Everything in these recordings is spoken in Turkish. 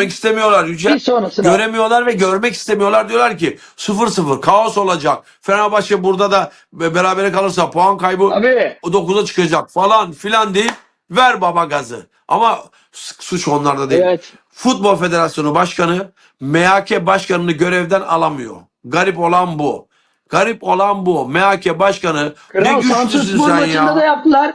görmek istemiyorlar. Bir sonrasına. Göremiyorlar ve görmek istemiyorlar. Diyorlar ki 0-0 kaos olacak. Fenerbahçe burada da be- berabere kalırsa puan kaybı Abi 9'a çıkacak falan filan deyip ver baba gazı. Ama suç onlarda değil. evet. Futbol Federasyonu Başkanı MHK Başkanı'nı görevden alamıyor. Garip olan bu. Garip olan bu. MHK Başkanı ne Kral Samsun güçlüsün sen maçında da ya. yaptılar.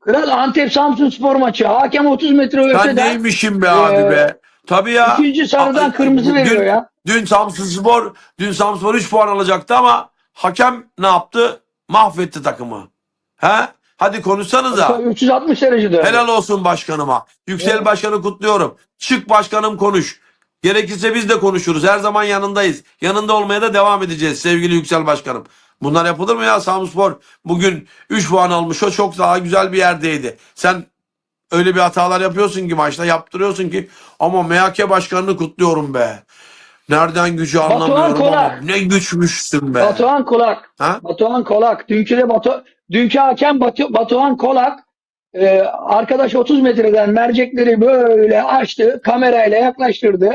Kral Antep Samsun Spor maçı. Hakem 30 metre öteden neymişsin be abi Ee, be. Tabii ya. ikinci sarıdan kırmızı dün- veriyor ya. Dün Samsun Spor, dün Samsun Spor 3 puan alacaktı ama hakem ne yaptı? Mahvetti takımı. He? Hadi konuşsanıza. 360 derece döndü. Helal olsun başkanıma. Yüksel Evet. Başkanı kutluyorum. Çık başkanım konuş. Gerekirse biz de konuşuruz. Her zaman yanındayız. Yanında olmaya da devam edeceğiz sevgili Yüksel Başkanım. Bunlar yapılır mı ya? Samspor bugün 3 puan almış. O çok daha güzel bir yerdeydi. Sen öyle bir hatalar yapıyorsun ki maçta yaptırıyorsun ki ama MHK başkanını kutluyorum be. Nereden gücü Batuhan anlamıyorum ama Kolak. ne güçmüşsün be. Batuhan Kolak. Ha? Batuhan Kolak. Dünkü de Batu, dünkü hakem Batu, Batuhan Kolak e, arkadaş 30 metreden mercekleri böyle açtı. Kamerayla yaklaştırdı.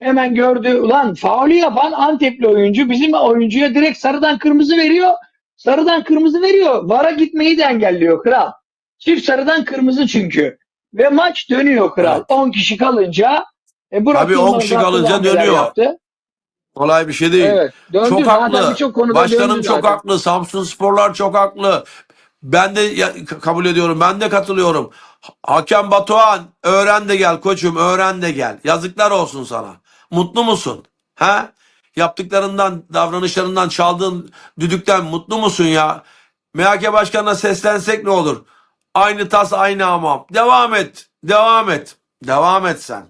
Hemen gördü. Ulan faulü yapan Antepli oyuncu bizim oyuncuya direkt sarıdan kırmızı veriyor. Sarıdan kırmızı veriyor. Vara gitmeyi de engelliyor kral. Çift sarıdan kırmızı çünkü. Ve maç dönüyor kral. Evet. 10 kişi kalınca e, Burak Tabii 10 Yılmaz kişi kalınca dönüyor. Yaptı. Kolay bir şey değil. Evet. Döndü. Çok haklı. Başkanım çok zaten. haklı. Samsun Sporlar çok haklı. Ben de ya- kabul ediyorum. Ben de katılıyorum. Ha- Hakem Batuhan öğren de gel koçum öğren de gel. Yazıklar olsun sana. Mutlu musun? Ha? Yaptıklarından, davranışlarından, çaldığın düdükten mutlu musun ya? MHK Başkanı'na seslensek ne olur? Aynı tas aynı hamam. Devam et. Devam et. Devam et sen.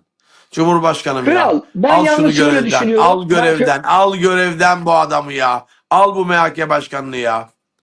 Cumhurbaşkanım ya. Kral ben Al şunu görevden. Al Ben görevden. Al görevden bu adamı ya. Al bu MHK başkanını ya.